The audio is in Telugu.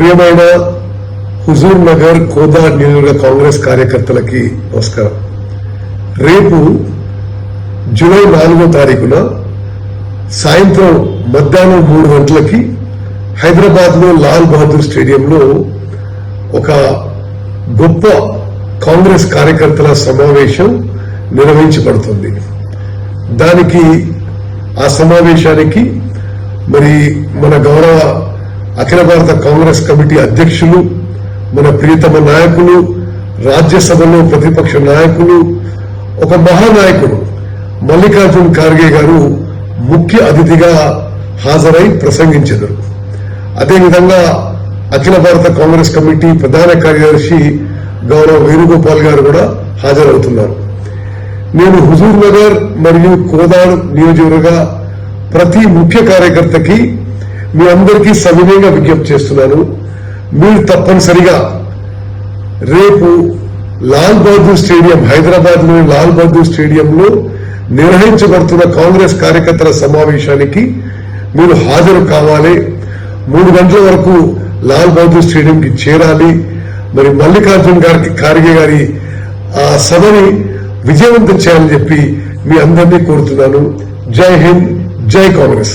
ప్రియమైన హుజూర్ నగర్ కోదా నియోజక కాంగ్రెస్ కార్యకర్తలకి నమస్కారం. రేపు జూలై నాలుగో తారీఖున సాయంత్రం మధ్యాహ్నం మూడు గంటలకి హైదరాబాద్లో లాల్ బహదూర్ స్టేడియంలో ఒక గొప్ప కాంగ్రెస్ కార్యకర్తల సమావేశం నిర్వహించబడుతుంది. దానికి ఆ సమావేశానికి మరి మన గౌరవ అఖిల భారత కాంగ్రెస్ కమిటీ అధ్యక్షులు మన ప్రియతమ నాయకులు రాజ్యసభలో ప్రతిపక్ష నాయకులు ఒక మహానాయకుడు మల్లికార్జున్ ఖార్గే గారు ముఖ్య అతిథిగా హాజరై ప్రసంగించారు అదేవిధంగా అఖిల భారత కాంగ్రెస్ కమిటీ ప్రధాన కార్యదర్శి గౌరవ వేణుగోపాల్ గారు కూడా హాజరవుతున్నారు. నేను హుజూర్ నగర్ మరియు కోదాడ్ నియోజకవర్గ ప్రతి ముఖ్య కార్యకర్తకి మీ అందరికీ సవినయంగా విజ్ఞప్తి చేస్తున్నాను. మీరు తప్పనిసరిగా రేపు లాల్ బహదూర్ స్టేడియం హైదరాబాద్లోని లాల్ బహదూర్ స్టేడియంలో నిర్వహించబడుతున్న కాంగ్రెస్ కార్యకర్తల సమావేశానికి మీరు హాజరు కావాలి. మూడు గంటల వరకు లాల్ బహదూర్ స్టేడియంకి చేరాలి. మరి మల్లికార్జున్ గారికి ఖార్గే గారి ఆ సభని విజయవంతం చేయాలని చెప్పి మీ అందరినీ కోరుతున్నాను. జై హింద్ జై కాంగ్రెస్.